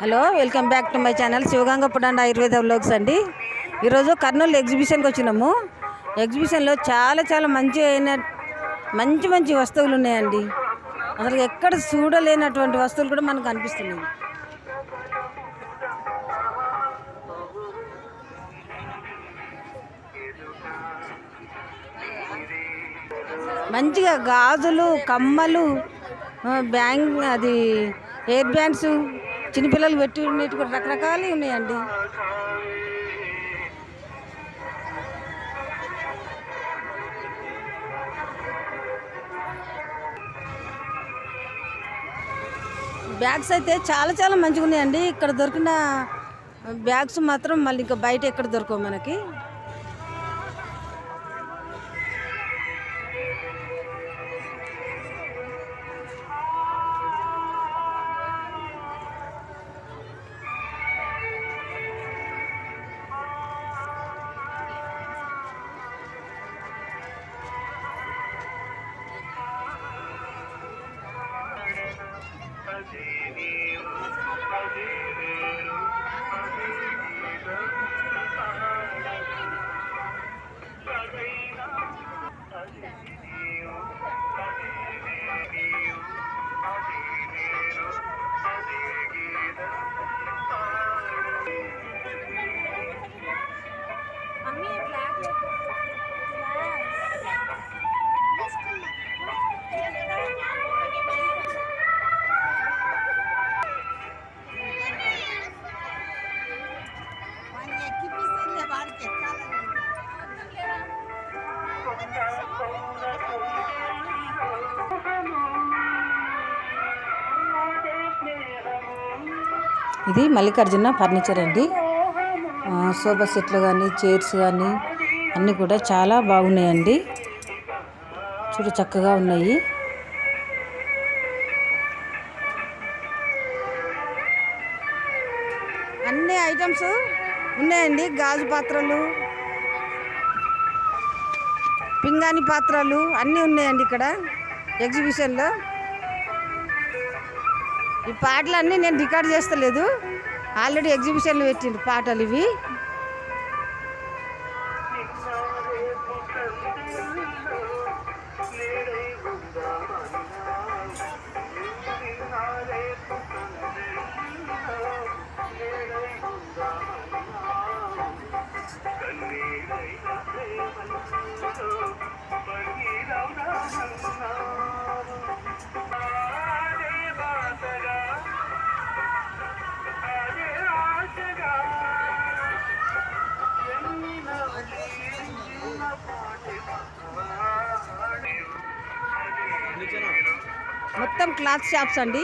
Hello welcome back to my channel Shivaganga పుడండ Ayurveda vlogs అండి. ఈరోజు కర్నూలు ఎగ్జిబిషన్కి వచ్చినాము. ఎగ్జిబిషన్లో చాలా చాలా మంచి అయిన మంచి మంచి వస్తువులు ఉన్నాయండి. అసలు ఎక్కడ చూడలేనటువంటి వస్తువులు కూడా మనకు అనిపిస్తున్నాయి. మంచిగా గాజులు కమ్మలు బ్యాంగ్ అది హెయిర్ బ్యాండ్స్ చిన్నపిల్లలు పెట్టి ఉన్నట్టు కూడా రకరకాలు ఉన్నాయండి. బ్యాగ్స్ అయితే చాలా చాలా మంచిగా ఉన్నాయండి ఇక్కడ దొరికిన బ్యాగ్స్ మాత్రం మళ్ళీ ఇంకా బయట ఎక్కడ దొరకవు మనకి. Jersey. ఇది మల్లికార్జున ఫర్నిచర్ అండి. సోఫా సెట్లు కానీ చైర్స్ కానీ అన్నీ కూడా చాలా బాగున్నాయండి. చూడు చక్కగా ఉన్నాయి. అన్ని ఐటమ్స్ ఉన్నాయండి. గాజు పాత్రలు పింగాణి పాత్రలు అన్నీ ఉన్నాయండి ఇక్కడ ఎగ్జిబిషన్లో. ఈ పాటలన్నీ నేను రికార్డ్ చేస్తలేదు. ఆల్రెడీ ఎగ్జిబిషన్లు పెట్టిండు పాటలు ఇవి. మొత్తం క్లాత్ షాప్స్ అండి.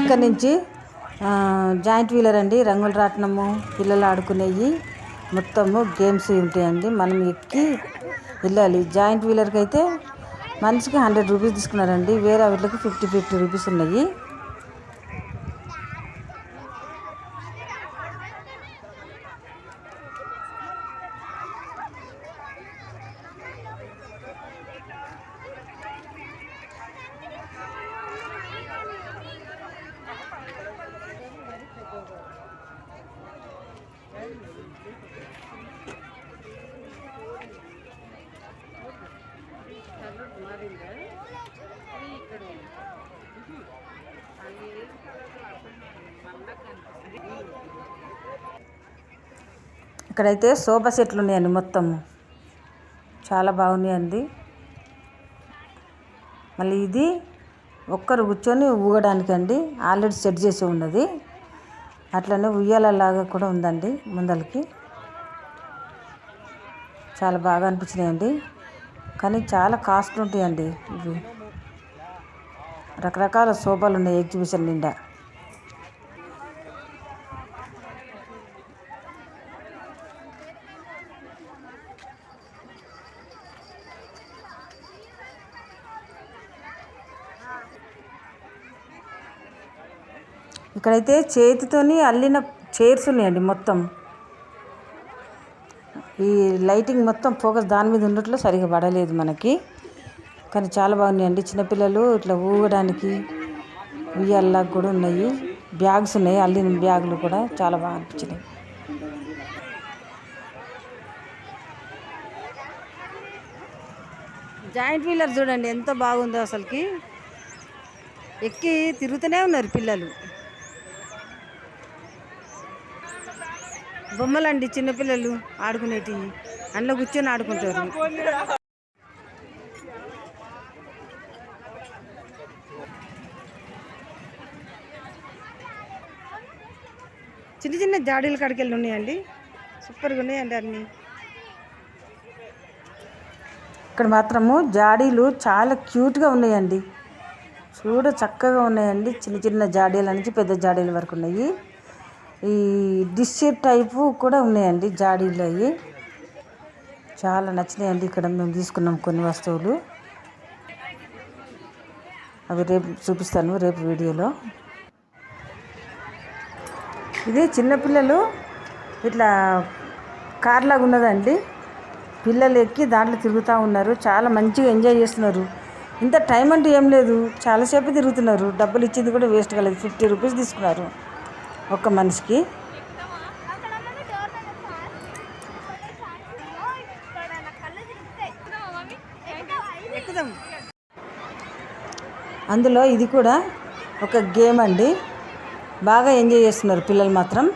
ఇక్కడ నుంచి జాయింట్ వీలర్ అండి రంగుల రాట్నము పిల్లలు ఆడుకునేవి మొత్తము గేమ్స్ ఉంటాయండి. మనం ఎక్కి వెళ్ళాలి. జాయింట్ వీలర్కి అయితే మనిషికి హండ్రెడ్ రూపీస్ తీసుకున్నారండి. వేరే వీటికి ఫిఫ్టీ ఫిఫ్టీ రూపీస్ ఉన్నాయి. ఇక్కడైతే సోఫా సెట్లు ఉన్నాయండి మొత్తం చాలా బాగున్నాయండి. మళ్ళీ ఇది ఒక్కరు కూర్చొని ఊగడానికి అండి ఆల్రెడీ సెట్ చేసి ఉన్నది. అట్లనే ఉయ్యాలలాగా కూడా ఉందండి ముందలకి. చాలా బాగా అనిపించినాయండి. కానీ చాలా కాస్ట్ ఉంటాయండి ఇవి. రకరకాల సోఫాలు ఉన్నాయి ఎగ్జిబిషన్ నిండా. ఇక్కడైతే చేతితోని అల్లిన చైర్స్ ఉన్నాయండి మొత్తం. ఈ లైటింగ్ మొత్తం ఫోకస్ దాని మీద ఉన్నట్లు సరిగా పడలేదు మనకి. కానీ చాలా బాగున్నాయండి. చిన్నపిల్లలు ఇట్లా ఊగడానికి ఉయ్యాలకు కూడా ఉన్నాయి. బ్యాగ్స్ ఉన్నాయి. అల్లిన బ్యాగులు కూడా చాలా బాగా అనిపించినాయి. జాయింట్ వీలర్ చూడండి ఎంత బాగుందో అసలుకి. ఎక్కి తిరుగుతూనే ఉన్నారు పిల్లలు. బొమ్మలండి చిన్నపిల్లలు ఆడుకునేటివి. అందులో కూర్చొని ఆడుకుంటారు. చిన్న చిన్న జాడీల కాడికెళ్ళి ఉన్నాయండి. సూపర్గా ఉన్నాయండి అన్నీ. ఇక్కడ మాత్రము జాడీలు చాలా క్యూట్గా ఉన్నాయండి. చూడ చక్కగా ఉన్నాయండి. చిన్న చిన్న జాడీల నుంచి పెద్ద జాడీల వరకు ఉన్నాయి. ఈ డిష్ టైపు కూడా ఉన్నాయండి జాడీలు అవి చాలా నచ్చినాయండి ఇక్కడ మేము తీసుకున్నాం కొన్ని వస్తువులు. అవి రేపు చూపిస్తాను రేపు వీడియోలో. ఇది చిన్నపిల్లలు ఇట్లా కార్లాగా ఉన్నదండి. పిల్లలు ఎక్కి దాంట్లో తిరుగుతూ ఉన్నారు చాలా మంచిగా ఎంజాయ్ చేస్తున్నారు. ఇంత టైం అంటే ఏం లేదు చాలాసేపు తిరుగుతున్నారు. డబ్బులు ఇచ్చింది కూడా వేస్ట్ కాలేదు ఫిఫ్టీ రూపీస్ తీసుకున్నారు. ఒక మనిషికి. అందులో ఇది కూడా ఒక గేమ్ అండి. బాగా ఎంజాయ్ చేస్తున్నారు పిల్లలు మాత్రం.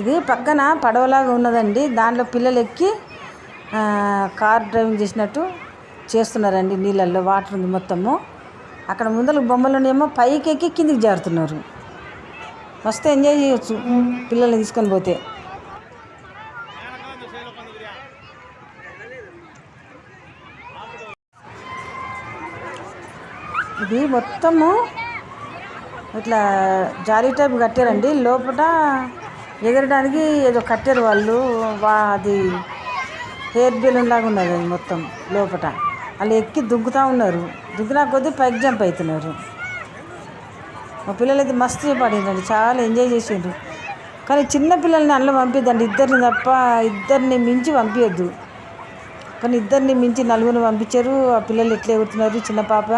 ఇది పక్కన పడవలాగా ఉన్నదండి. దాంట్లో పిల్లలు ఎక్కి కార్ డ్రైవింగ్ చేసినట్టు చేస్తున్నారండి నీళ్ళల్లో వాటర్ ఉంది మొత్తము. అక్కడ ముందర బొమ్మలునేమో పైకి ఎక్కి కిందికి జారుతున్నారు. మస్తు ఎంజాయ్ చేయొచ్చు పిల్లల్ని తీసుకొని పోతే. ఇది మొత్తము ఇట్లా జారీ టైప్ కట్టారండి. లోపల ఎగరడానికి ఏదో కట్టారు వాళ్ళు. వా అది హెయిర్ బెలూన్ లాగా ఉన్నది అది మొత్తం లోపల వాళ్ళు ఎక్కి దుంకుతూ ఉన్నారు. దుంకినా కొద్దీ పైకి జంప్ అవుతున్నారు మా పిల్లలు అయితే మస్తు పడిందండి చాలా ఎంజాయ్ చేసిండ్రు. కానీ చిన్న పిల్లల్ని అందులో పంపిద్దండి. ఇద్దరిని తప్ప ఇద్దరిని మించి పంపించద్దు కానీ ఇద్దరిని మించి నలుగురిని పంపించారు. ఆ పిల్లలు ఎట్లా ఎగురుతున్నారు? చిన్న పాప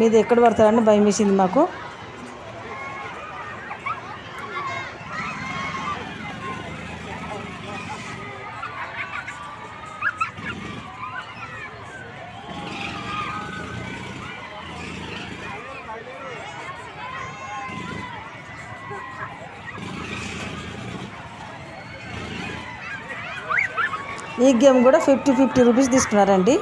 మీద ఎక్కడ పడతారని భయం వేసింది మాకు. ఈ గేమ్ కూడా ఫిఫ్టీ ఫిఫ్టీ రూపీస్ తీసుకున్నారండి.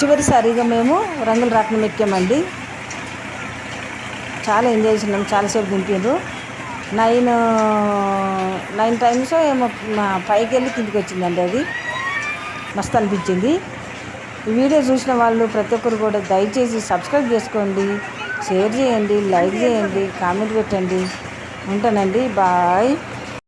చివరిసారిగా మేము రంగుల రాట్నం ఎక్కామండి. చాలా ఎంజాయ్ చేసినాం చాలాసేపు దింపారు నైన్ నైన్ టైమ్స్ ఏమో మా పైకి వెళ్ళి కిందికి వచ్చిందండి అది. మస్తు అనిపించింది. ఈ వీడియో చూసిన వాళ్ళు ప్రతి ఒక్కరు కూడా దయచేసి సబ్స్క్రైబ్ చేసుకోండి షేర్ చేయండి లైక్ చేయండి కామెంట్ పెట్టండి. ఉంటానండి. బాయ్